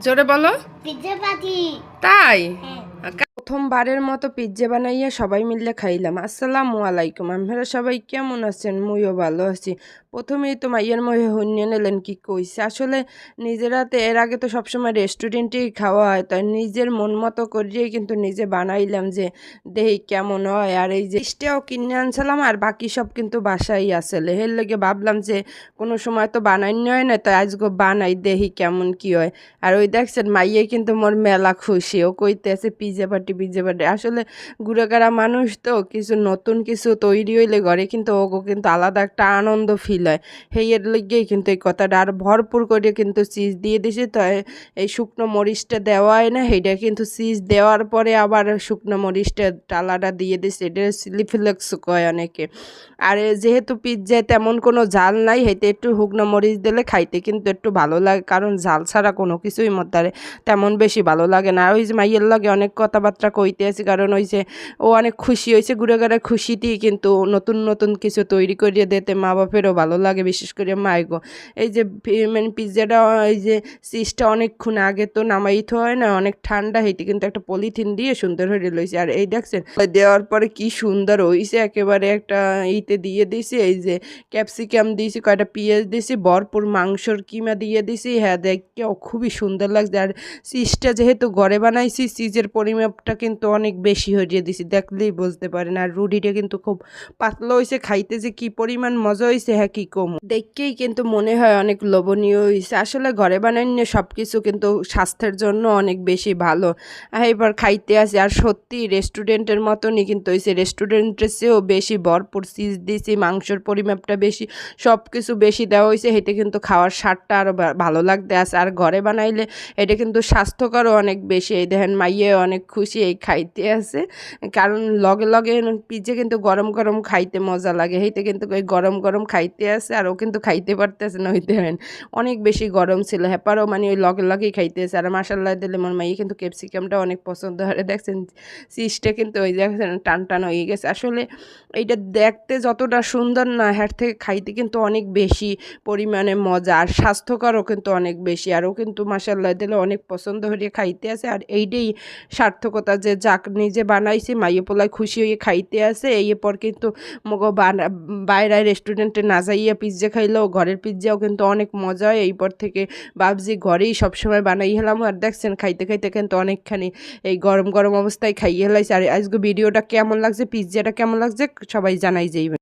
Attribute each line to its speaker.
Speaker 1: জোরে বলো। তাই?
Speaker 2: হ্যাঁ।
Speaker 1: প্রথমবারের মতো পিজ্জা বানাইয়া সবাই মিলে খাইলাম। আসসালামু আলাইকুম। আমরা সবাই কেমন আছেন? মুইও ভালো আছি। প্রথমেই তো মাইয়ের মহে হন্যে নিলেন কি কইছে? আসলে নিজেরা তো এর আগে তো সবসময় রেস্টুরেন্টেই খাওয়া হয়, তাই নিজের মন মতো করিয়েই কিন্তু নিজে বানাইলাম যে দেহি কেমন হয়। আর এই যে ইস্টাও কিনে আনছিলাম, আর বাকি সব কিন্তু বাসাই আসলে এর লেগে ভাবলাম যে কোনো সময় তো বানাইনি হয় না, তাই আজকে বানাই দেহি কেমন কি হয়। আর ওই দেখছেন, মাইয়ে কিন্তু মোর মেলা খুশি। ও কইতে আছে পিজা পাটি পিজা পাটি আসলে গুড়াগাড়া মানুষ তো, কিছু নতুন কিছু তৈরি হইলে ঘরে কিন্তু ওগো কিন্তু আলাদা একটা আনন্দ ফিল হয় সেই এর কিন্তু এই কথাটা। আর ভরপুর করে কিন্তু চিজ দিয়ে দিছে, তো এই শুকনো মরিচটা দেওয়া হয় না সেইটা কিন্তু চিজ দেওয়ার পরে আবার শুকনো মরিচটা টালাটা দিয়ে দিছে। এটা সিলিফ্লেক্স কয় অনেকে। আর যেহেতু পিৎজায় তেমন কোনো ঝাল নাই হেতে একটু শুকনো মরিচ দিলে খাইতে কিন্তু একটু ভালো লাগে, কারণ ঝাল ছাড়া কোনো কিছুই মধ্যে তেমন বেশি ভালো লাগে না। আর ওই যে মাইয়ের লাগে অনেক কথাবার্তা কইতে আছি, কারণ ওই যে ও অনেক খুশি হয়েছে ঘুরে ঘুরে খুশিতেই কিন্তু নতুন নতুন কিছু তৈরি করিয়ে দিতে মা বাপেরও ভালো লাগে, বিশেষ করে মাইগো এই যে মানে পিৎজাটা এই যে চিজটা অনেকক্ষণ আগে তো নামাইতে হয় না, অনেক ঠান্ডা হইতে কিন্তু একটা পলিথিন দিয়ে সুন্দর হয়ে লইছে। আর এই দেখছেন, দেওয়ার পরে কি সুন্দর হইছে, একেবারে একটা ইতে দিয়ে দিছি, এই যে ক্যাপসিকাম দিয়েছি কয়টা পেঁয়াজ দিয়েছি ভরপুর মাংসর কিমা দিয়ে দিছি হ্যাঁ দেখতেও খুবই সুন্দর লাগছে। আর চিজটা যেহেতু ঘরে বানাইছি চিজের পরিমাপটা কিন্তু অনেক বেশি হয়ে দিছি, দেখলেই বুঝতে পারেন। আর রুটিটা কিন্তু খুব পাতলা হয়েছে খাইতে যে কি পরিমাণ মজা হয়েছে হ্যাঁ কি কম? দেখকেই কিন্তু মনে হয় অনেক লোভনীয় হয়েছে আসলে ঘরে বানাইলে সব কিছু কিন্তু স্বাস্থ্যের জন্য অনেক বেশি ভালো। এবার খাইতে আসি, আর সত্যি রেস্টুরেন্টের মতনই কিন্তু হয়েছে রেস্টুরেন্টের চেয়েও বেশি ভরপুর চিজ দিয়েছি মাংসর পরিমাপটা বেশি সব কিছু বেশি দেওয়া হয়েছে এতে কিন্তু খাওয়ার স্বাদটা আরও ভালো লাগতে আসে আর ঘরে বানাইলে এটা কিন্তু স্বাস্থ্যকরও অনেক বেশি। এই দেখেন মাইয়ে অনেক খুশি এই খাইতে আছে। কারণ লগে লগে পিজে কিন্তু গরম গরম খাইতে মজা লাগে। সেইতে কিন্তু ওই গরম গরম খাইতে আছে আর ও কিন্তু খাইতে পারতেছে না হইতে হয় অনেক বেশি গরম ছিল হ্যাপারও মানে ওই লগে লগেই খাইতে আছে আর মাসাল্লাহ দিলে মোর মাইয়ে কিন্তু ক্যাপসিকামটা অনেক পছন্দ হয় দেখছেন চিজটা কিন্তু ওই দেখছেন টান টান হয়ে গেছে। আসলে এইটা দেখতে যতটা সুন্দর না হ্যার থেকে খাইতে কিন্তু অনেক বেশি পরিমাণে মজা, আর স্বাস্থ্যকরও কিন্তু অনেক বেশি। আরও কিন্তু মাসাল্লাহ দিলে অনেক পছন্দ হয়ে খাইতে আছে আর এইটাই সার্থকতা যে যাক, নিজে বানাইছি, মাইয়ে পোলায় খুশি হয়ে খাইতে আছে এই পর কিন্তু মগো বানা- বাইরে রেস্টুরেন্টে না যাইয়া পিৎজা খাইলেও ঘরের পিজ্জাও কিন্তু অনেক মজা। হয় এইপর থেকে ভাবছি ঘরেই সবসময় বানাই হেলাম। আর দেখছেন খাইতে খাইতে কিন্তু অনেকখানি এই গরম গরম অবস্থায় খাইয়ে হেলাইছে। আর আজকে ভিডিওটা কেমন লাগছে পিৎজাটা কেমন লাগছে, সবাই জানাই যাইবে